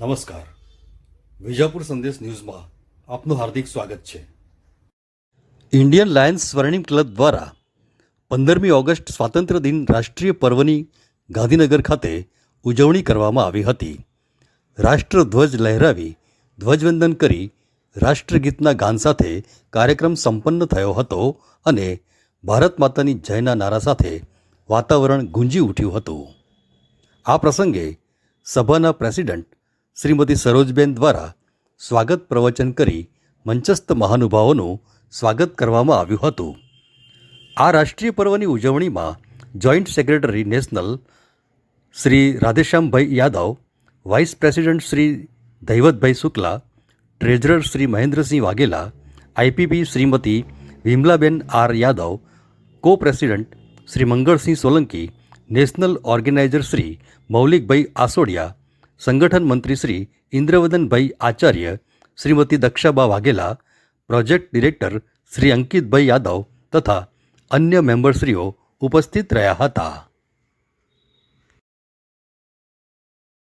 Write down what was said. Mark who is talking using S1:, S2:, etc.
S1: નમસ્કાર. વિજાપુર સંદેશ ન્યૂઝમાં આપનું હાર્દિક સ્વાગત છે. ઇન્ડિયન લાયન્સ સ્વર્ણિમ ક્લબ દ્વારા પંદરમી ઓગસ્ટ સ્વાતંત્ર્ય દિન રાષ્ટ્રીય પર્વની ગાંધીનગર ખાતે ઉજવણી કરવામાં આવી હતી. રાષ્ટ્રધ્વજ લહેરાવી ધ્વજવંદન કરી રાષ્ટ્રગીતના ગાન સાથે કાર્યક્રમ સંપન્ન થયો હતો અને ભારત માતાની જયના નારા સાથે વાતાવરણ ગુંજી ઉઠ્યું હતું. આ પ્રસંગે સભાના પ્રેસિડન્ટ શ્રીમતી સરોજબેન દ્વારા સ્વાગત પ્રવચન કરી મંચસ્થ મહાનુભાવોનું સ્વાગત કરવામાં આવ્યું હતું. આ રાષ્ટ્રીય પર્વની ઉજવણીમાં joint secretary national Shri Radheshyambhai Yadav, vice president Shri Daivatbhai Shukla, treasurer Shri Mahendrasinh Vaghela IPP Shrimati Vimlaben R Yadav co president Shri Mangalsinh Solanki, national organiser Shri Maulikbhai Asodiya સંગઠન મંત્રી શ્રી ઇન્દ્રવદનભાઈ આચાર્ય, શ્રીમતી દક્ષાબા વાઘેલા, પ્રોજેક્ટ ડિરેક્ટર શ્રી અંકિતભાઈ યાદવ તથા અન્ય મેમ્બરશ્રીઓ ઉપસ્થિત રહ્યા હતા.